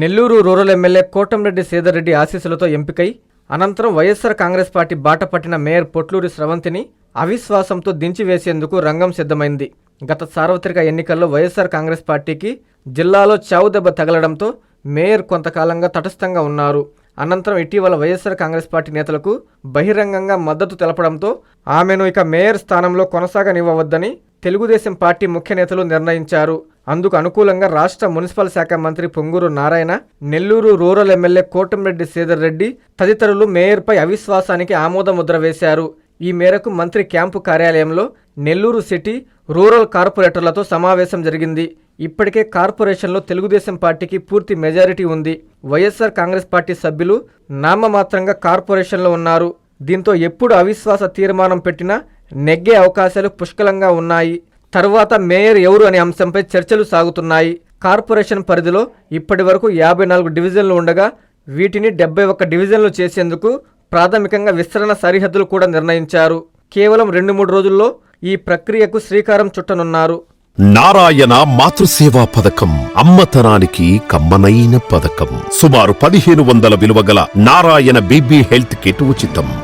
Nellore rural MLA Kotamreddy సేదరెడ్డి ఆశీస్సులతో ఎంపికై అనంతరం వైఎస్సార్ కాంగ్రెస్ పార్టీ బాట పట్టిన మేయర్ పొట్లూరి స్రవంతిని అవిశ్వాసంతో దించివేసేందుకు రంగం సిద్ధమైంది. గత సార్వత్రిక ఎన్నికల్లో వైఎస్సార్ కాంగ్రెస్ పార్టీకి జిల్లాలో చావుదెబ్బ తగలడంతో మేయర్ కొంతకాలంగా తటస్థంగా ఉన్నారు. అనంతరం ఇటీవల వైఎస్సార్ కాంగ్రెస్ పార్టీ నేతలకు బహిరంగంగా మద్దతు తెలపడంతో ఆమెను ఇక మేయర్ స్థానంలో కొనసాగనివ్వవద్దని తెలుగుదేశం పార్టీ ముఖ్య నేతలు నిర్ణయించారు. అందుకు అనుకూలంగా రాష్ట్ర మున్సిపల్ శాఖ మంత్రి పొంగూరు నారాయణ నెల్లూరు రూరల్ ఎమ్మెల్యే కోటంరెడ్డి శ్రీధర్ రెడ్డి తదితరులు మేయర్పై అవిశ్వాసానికి ఆమోదముద్ర వేశారు. ఈ మేరకు మంత్రి క్యాంపు కార్యాలయంలో నెల్లూరు సిటీ రూరల్ కార్పొరేటర్లతో సమావేశం జరిగింది. ఇప్పటికే కార్పొరేషన్లో తెలుగుదేశం పార్టీకి పూర్తి మెజారిటీ ఉంది. వైఎస్ఆర్ కాంగ్రెస్ పార్టీ సభ్యులు నామమాత్రంగా కార్పొరేషన్లో ఉన్నారు. దీంతో ఎప్పుడు అవిశ్వాస తీర్మానం పెట్టినా నెగ్గే అవకాశాలు పుష్కలంగా ఉన్నాయి. తరువాత మేయర్ ఎవరు అనే అంశంపై చర్చలు సాగుతున్నాయి. కార్పొరేషన్ పరిధిలో ఇప్పటి వరకు యాభై నాలుగు డివిజన్లు ఉండగా వీటిని డెబ్బై ఒక్క డివిజన్లు చేసేందుకు ప్రాథమికంగా విస్తరణ సరిహద్దులు కూడా నిర్ణయించారు. కేవలం రెండు మూడు రోజుల్లో ఈ ప్రక్రియకు శ్రీకారం చుట్టనున్నారు. నారాయణ మాతృసేవా పథకం అమ్మతనానికి కమ్మనైన పథకం. సుమారు పదిహేను వందల విలువ గల నారాయణ బీబీ హెల్త్ కిట్ ఉచితం.